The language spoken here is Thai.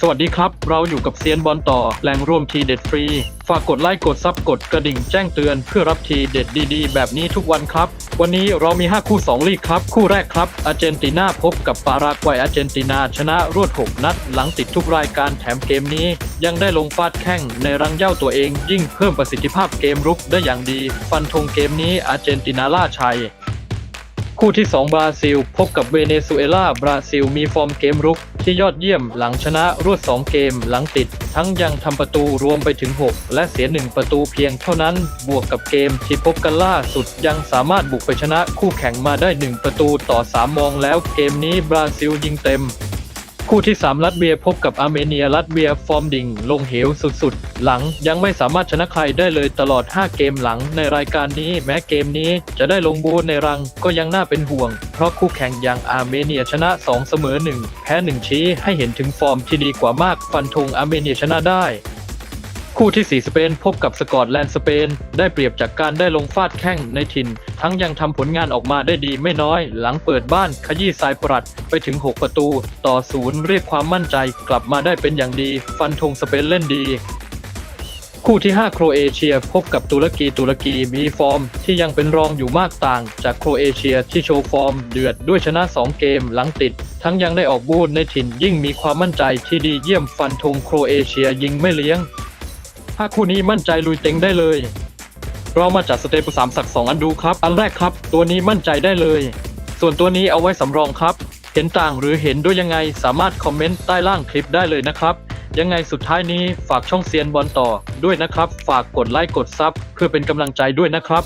สวัสดีครับ เราอยู่กับเซียนบอลต่อแหล่งรวมทีเด็ดฟรี ฝากกดไลค์กดซับกดกระดิ่งแจ้งเตือนเพื่อรับทีเด็ดดีๆ แบบนี้ทุกวันครับ วันนี้เรามี 5 คู่ 2 ลีกครับ คู่แรกครับอาร์เจนตินาพบกับปารากวัยอาร์เจนตินาชนะรวด 6 นัด หลังติดทุกรายการแถมเกมนี้ ยังได้ลงฟาดแข้งในรังเย้าตัวเอง ยิ่งเพิ่มประสิทธิภาพเกมรุกได้อย่างดี ฟันธงเกมนี้อาร์เจนตินาล่าชัยคู่ที่ 2 บราซิล พบกับเวเนซุเอลาบราซิลมีฟอร์มเกมรุก ที่ยอดเยี่ยมหลังชนะรวด 2 เกมหลังติด ทั้งยังทำประตูรวมไปถึง 6 และเสีย 1 ประตูเพียงเท่านั้น บวกกับเกมที่พบกันล่าสุดยังสามารถบุกไปชนะคู่แข่งมาได้ 1 ประตูต่อ 3 มองแล้วเกมนี้บราซิลยิงเต็ม คู่ที่ 3 รัสเวียพบกับอาร์เมเนียรัสเวียฟอร์มดิ่ง ลงเหวสุดๆ หลังยังไม่สามารถชนะใครได้เลยตลอด 5 เกมหลังในรายการนี้ แม้เกมนี้จะได้ลงบูในรังก็ยังน่าเป็นห่วง เพราะคู่แข่งอย่างอาร์เมเนียชนะ 2 เสมอ 1 แพ้ 1 ชี้ให้เห็นถึงฟอร์มที่ดีกว่ามากฟันธงอาร์เมเนียชนะได้ คู่ที่ 4 สเปนพบกับสกอตแลนด์สเปน ได้เปรียบจากการได้ลงฟาดแข้งในถิ่น ทั้งยังทำผลงานออกมาได้ดีไม่น้อย หลังเปิดบ้านขยี้สายปรัดไปถึง 6 ประตู ต่อศูนย์เรียกความมั่นใจกลับมาได้เป็นอย่างดี ฟันธงสเปนเล่นดีคู่ที่ 5 โครเอเชียพบกับตุรกีตุรกีมีฟอร์ม ที่ยังเป็นรองอยู่มากต่าง จากโครเอเชียที่โชว์ฟอร์มเดือดด้วยชนะ 2 เกมหลังติด ทั้งยังได้ออกบูธในถิ่นยิ่งมีความมั่นใจที่ดีเยี่ยมฟันธงโครเอเชียยิงไม่เลี้ยง ถ้าคู่นี้มั่นใจลุยเต็งได้เลย เรามาจัดสเตปสามสักสองอันดูครับ อันแรกครับ ตัวนี้มั่นใจได้เลย ส่วนตัวนี้เอาไว้สำรองครับ เห็นต่างหรือเห็นด้วยยังไงสามารถคอมเมนต์ใต้ล่างคลิปได้เลยนะครับ ยังไงสุดท้ายนี้ฝากช่องเซียนบอลต่อด้วยนะครับ ฝากกดไลค์กดซับเพื่อเป็นกำลังใจด้วยนะครับ